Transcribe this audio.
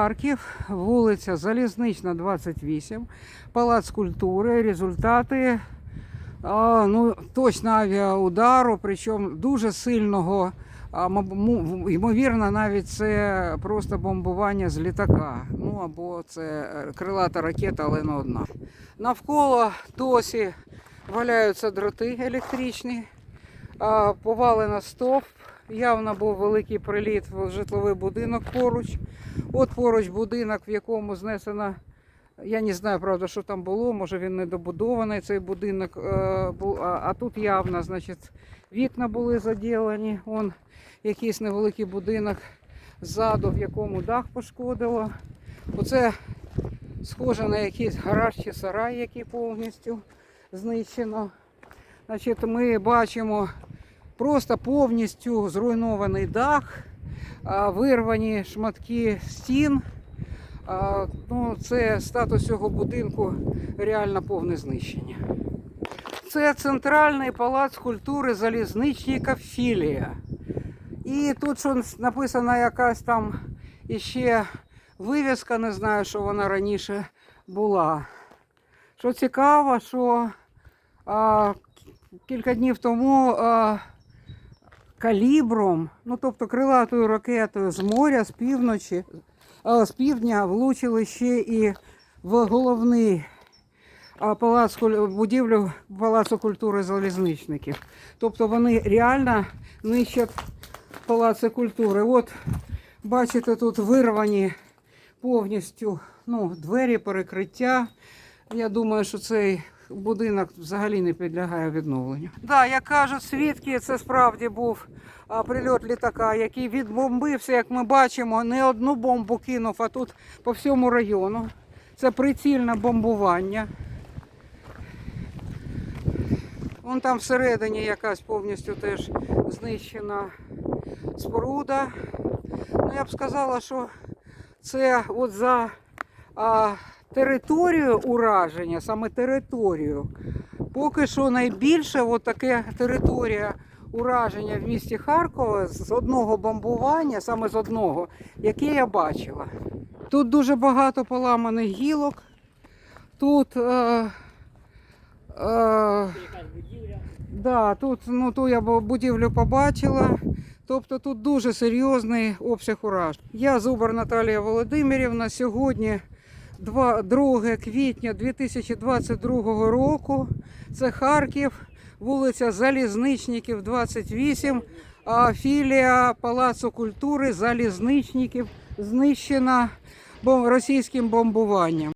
Харків, вулиця Залізнична, 28, Палац культури. Результати ну, точно авіаудару, причому дуже сильного. Ймовірно, навіть це просто бомбування з літака. Ну або це е, крилата ракета, але не одна. Навколо досі валяються дроти електричні, а, повалено стовп. Явно був великий приліт в житловий будинок поруч. От поруч будинок, в якому знесено. Я не знаю, правда, що там було, може він недобудований цей будинок. е, а тут явно, значить, вікна були заділені. Он якийсь невеликий будинок ззаду, в якому дах пошкодило. Оце схоже на якийсь гараж чи сарай, який повністю знищено. Значить, ми бачимо просто повністю зруйнований дах, вирвані шматки стін. Ну, це статус цього будинку реально повне знищення. Це центральний палац культури залізничника філія. І тут що написана якась там іще вивіска, не знаю, що вона раніше була. Що цікаво, що а, кілька днів тому а, калібром, ну тобто крилатою ракетою з моря, з півночі, з півдня влучили ще і в головний палац будівлю Палацу культури залізничників. Тобто вони реально нищать палаци культури. От бачите, тут вирвані повністю ну, двері, перекриття. Я думаю, що цей будинок взагалі не підлягає відновленню. Так, да, як кажуть свідки, це справді був прильот літака, який відбомбився, як ми бачимо, не одну бомбу кинув, а тут по всьому району. Це прицільне бомбування. Вон там всередині якась повністю теж знищена споруда. Ну, я б сказала, що це от за а, територію ураження, саме територію. Поки що найбільше таке територія ураження в місті Харкова з одного бомбування, саме з одного, яке я бачила. Тут дуже багато поламаних гілок. Тут. Е, е, Да, тут ну, ту я будівлю побачила. Тобто тут дуже серйозний обсяг уражень. Я Зубар Наталія Володимирівна. Сьогодні 2, 2 квітня 2022 року. Це Харків, вулиця Залізничників, 28, а філія Палацу культури Залізничників знищена російським бомбуванням.